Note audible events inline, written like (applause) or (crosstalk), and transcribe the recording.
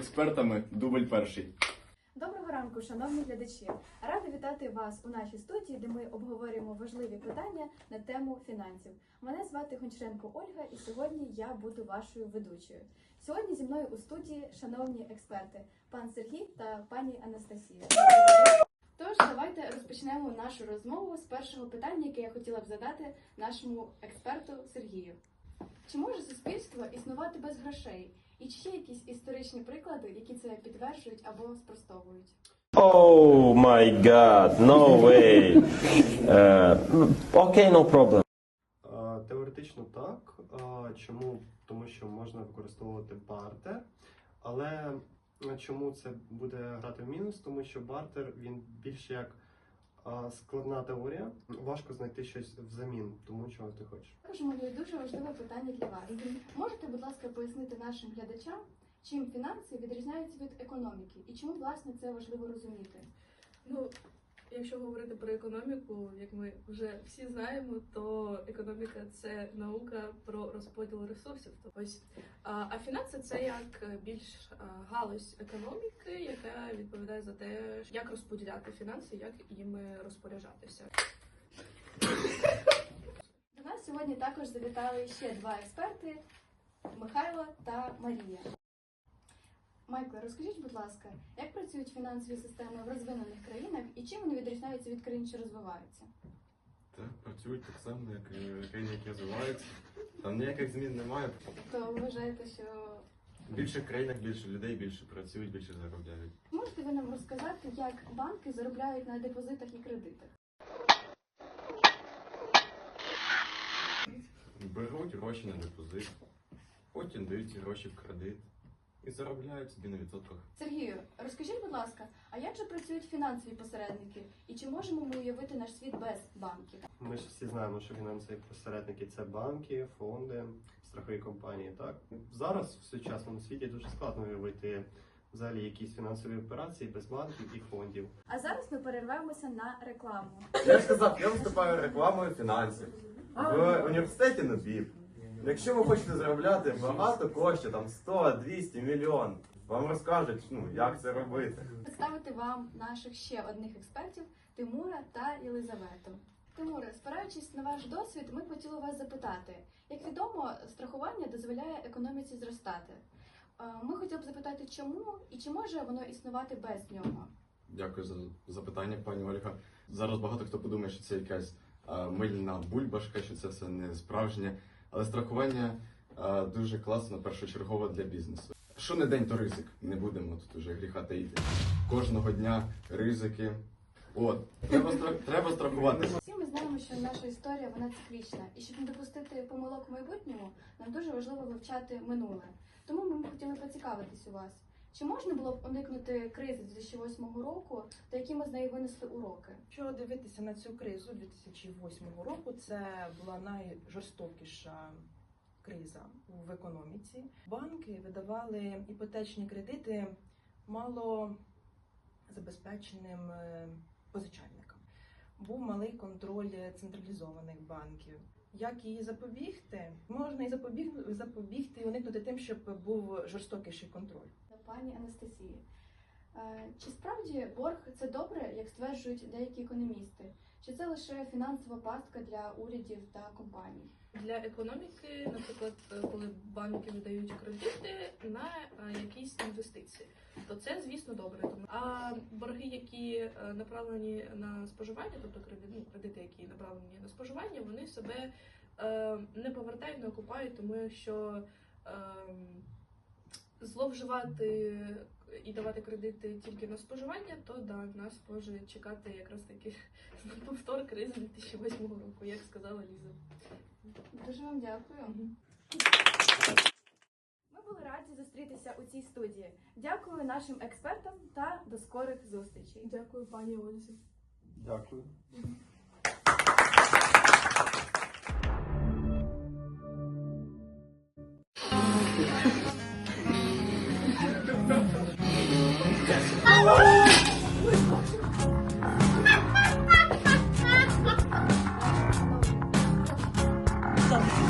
експертами дубль перший. Доброго ранку, шановні глядачі! Рада вітати вас у нашій студії, де ми обговорюємо важливі питання на тему фінансів. Мене звати Гончаренко Ольга, і сьогодні я буду вашою ведучою. Сьогодні зі мною у студії шановні експерти, пан Сергій та пані Анастасія. Тож давайте розпочнемо нашу розмову з першого питання, яке я хотіла б задати нашому експерту Сергію. Чи може суспільство існувати без грошей? І чи є якісь історичні приклади, які це підтверджують або спростовують? Oh my god, no way. Uh, (laughs) okay, no problem. Теоретично так. Чому? Тому що можна використовувати бартер, але чому це буде грати в мінус? Тому що бартер він більше як складна теорія. Важко знайти щось взамін, тому чого ти хочеш. Також маю дуже важливе питання для вас. Можете, будь ласка, пояснити нашим глядачам, чим фінанси відрізняються від економіки і чому власне це важливо розуміти? Ну, якщо говорити про економіку, як ми вже всі знаємо, то економіка це наука про розподіл ресурсів. Ось а, фінанси це як більш галузь економіки, яка відповідає за те, як розподіляти фінанси, як їми розпоряджатися. До нас сьогодні також завітали ще два експерти Михайло та Марія. Майкле, розкажіть, будь ласка, як працюють фінансові системи в розвинених країнах і чим вони відрізняються від країн, що розвиваються? Так, працюють так само, як і країни, які розвиваються. Там ніяких змін немає. Тобто вважаєте, що В більших країнах більше людей більше працюють, більше заробляють. можете ви нам розказати, як банки заробляють на депозитах і кредитах? Беруть гроші на депозит, потім дають ці гроші в кредит і заробляють собі на відсотках. Сергію, розкажіть, будь ласка, а як же працюють фінансові посередники і чи можемо ми уявити наш світ без банків? Ми ж всі знаємо, що фінансові посередники це банки, фонди, страхові компанії. Так зараз в сучасному світі дуже складно уявити взагалі якісь фінансові операції без банків і фондів. А зараз ми перервемося на рекламу. Я ж сказав, я виступаю рекламою фінансів в університеті НУБІП. Якщо ви хочете заробляти багато коштів, там 100, 200, мільйон, вам розкажуть, ну як це робити. Представити вам наших ще одних експертів Тимура та Єлизавету. Тимуре, спираючись на ваш досвід, ми б хотіли вас запитати. Як відомо, страхування дозволяє економіці зростати. Е, Ми хотіли б запитати, чому і чи може воно існувати без нього? Дякую за запитання, пані Ольга. Зараз багато хто подумає, що це якась мильна бульбашка, що це все не справжнє. Але страхування а, дуже класно, першочергово для бізнесу. Що не день, то ризик. Не будемо тут уже гріха таїти. Кожного дня ризики. От, треба, стра- треба страхуватися. Всі ми знаємо, що наша історія вона циклічна, і щоб не допустити помилок в майбутньому, нам дуже важливо вивчати минуле. Тому ми хотіли поцікавитись у вас. Чи можна було б уникнути кризи 2008 року, та які ми з неї винесли уроки? Якщо дивитися на цю кризу 2008 року, це була найжорстокіша криза в економіці. Банки видавали іпотечні кредити мало забезпеченим е, позичальникам. Був малий контроль централізованих банків. Як її запобігти? Можна і запобіг, запобігти і уникнути тим, щоб був жорстокіший контроль. Пані Анастасії. Е, Чи справді борг це добре, як стверджують деякі економісти? Чи це лише фінансова пастка для урядів та компаній? Для економіки, наприклад, е, коли банки видають кредити на е, якісь інвестиції, то це звісно добре. А борги, які направлені на споживання, тобто ну, кредити, які направлені на споживання, вони себе не повертають, не окупають, тому що е, зловживати і давати кредити тільки на споживання, то да, нас може чекати якраз таки (laughs) повтор кризи 2008 року, як сказала Ліза. Дуже вам дякую. Ми були раді зустрітися у цій студії. Дякую нашим експертам та до скорих зустрічей. Дякую, пані Ользі. Дякую.